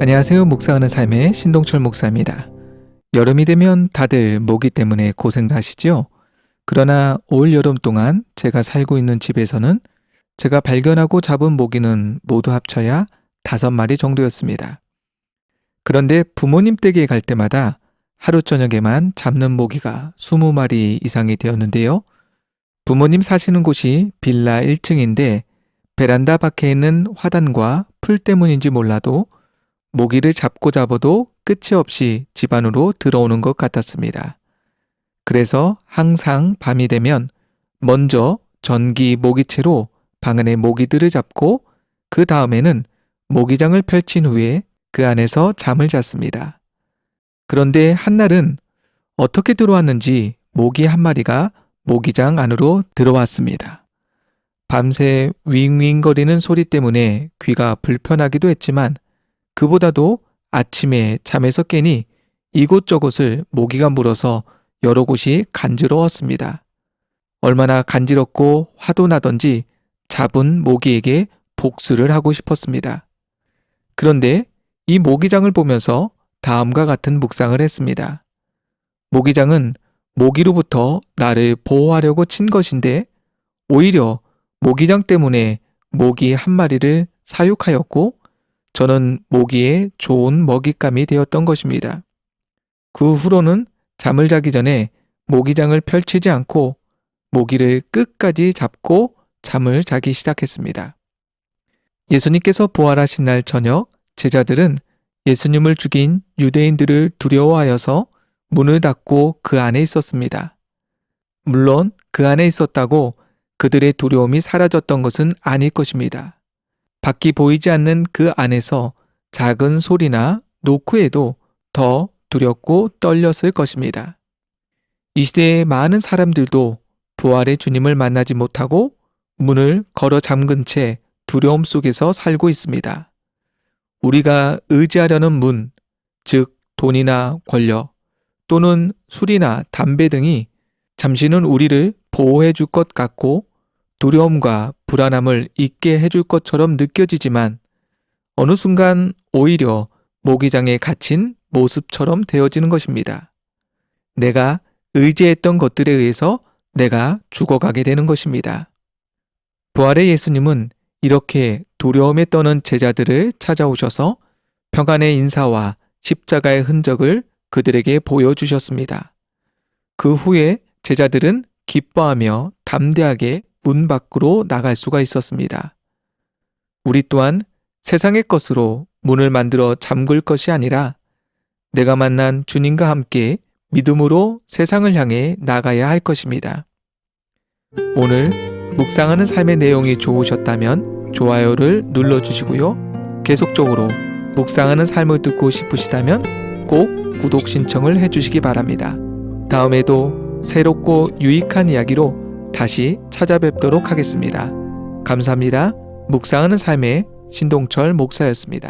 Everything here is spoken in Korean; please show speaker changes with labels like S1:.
S1: 안녕하세요. 묵상하는 삶의 신동철 목사입니다. 여름이 되면 다들 모기 때문에 고생을 하시죠? 그러나 올 여름 동안 제가 살고 있는 집에서는 제가 발견하고 잡은 모기는 모두 합쳐야 다섯 마리 정도였습니다. 그런데 부모님 댁에 갈 때마다 하루 저녁에만 잡는 모기가 20마리 이상이 되었는데요. 부모님 사시는 곳이 빌라 1층인데 베란다 밖에 있는 화단과 풀 때문인지 몰라도 모기를 잡고 잡아도 끝이 없이 집 안으로 들어오는 것 같았습니다. 그래서 항상 밤이 되면 먼저 전기 모기채로 방 안의 모기들을 잡고 그 다음에는 모기장을 펼친 후에 그 안에서 잠을 잤습니다. 그런데 한날은 어떻게 들어왔는지 모기 한 마리가 모기장 안으로 들어왔습니다. 밤새 윙윙거리는 소리 때문에 귀가 불편하기도 했지만 그보다도 아침에 잠에서 깨니 이곳저곳을 모기가 물어서 여러 곳이 간지러웠습니다. 얼마나 간지럽고 화도 나던지 잡은 모기에게 복수를 하고 싶었습니다. 그런데 이 모기장을 보면서 다음과 같은 묵상을 했습니다. 모기장은 모기로부터 나를 보호하려고 친 것인데 오히려 모기장 때문에 모기 한 마리를 사육하였고 저는 모기의 좋은 먹잇감이 되었던 것입니다. 그 후로는 잠을 자기 전에 모기장을 펼치지 않고 모기를 끝까지 잡고 잠을 자기 시작했습니다. 예수님께서 부활하신 날 저녁 제자들은 예수님을 죽인 유대인들을 두려워하여서 문을 닫고 그 안에 있었습니다. 물론 그 안에 있었다고 그들의 두려움이 사라졌던 것은 아닐 것입니다. 밖이 보이지 않는 그 안에서 작은 소리나 노크에도 더 두렵고 떨렸을 것입니다. 이 시대의 많은 사람들도 부활의 주님을 만나지 못하고 문을 걸어 잠근 채 두려움 속에서 살고 있습니다. 우리가 의지하려는 문, 즉 돈이나 권력 또는 술이나 담배 등이 잠시는 우리를 보호해 줄 것 같고 두려움과 불안함을 잊게 해줄 것처럼 느껴지지만 어느 순간 오히려 모기장에 갇힌 모습처럼 되어지는 것입니다. 내가 의지했던 것들에 의해서 내가 죽어가게 되는 것입니다. 부활의 예수님은 이렇게 두려움에 떠는 제자들을 찾아오셔서 평안의 인사와 십자가의 흔적을 그들에게 보여주셨습니다. 그 후에 제자들은 기뻐하며 담대하게 문 밖으로 나갈 수가 있었습니다. 우리 또한 세상의 것으로 문을 만들어 잠글 것이 아니라 내가 만난 주님과 함께 믿음으로 세상을 향해 나가야 할 것입니다. 오늘 묵상하는 삶의 내용이 좋으셨다면 좋아요를 눌러주시고요. 계속적으로 묵상하는 삶을 듣고 싶으시다면 꼭 구독 신청을 해주시기 바랍니다. 다음에도 새롭고 유익한 이야기로 다시 찾아뵙도록 하겠습니다. 감사합니다. 묵상하는 삶의 신동철 목사였습니다.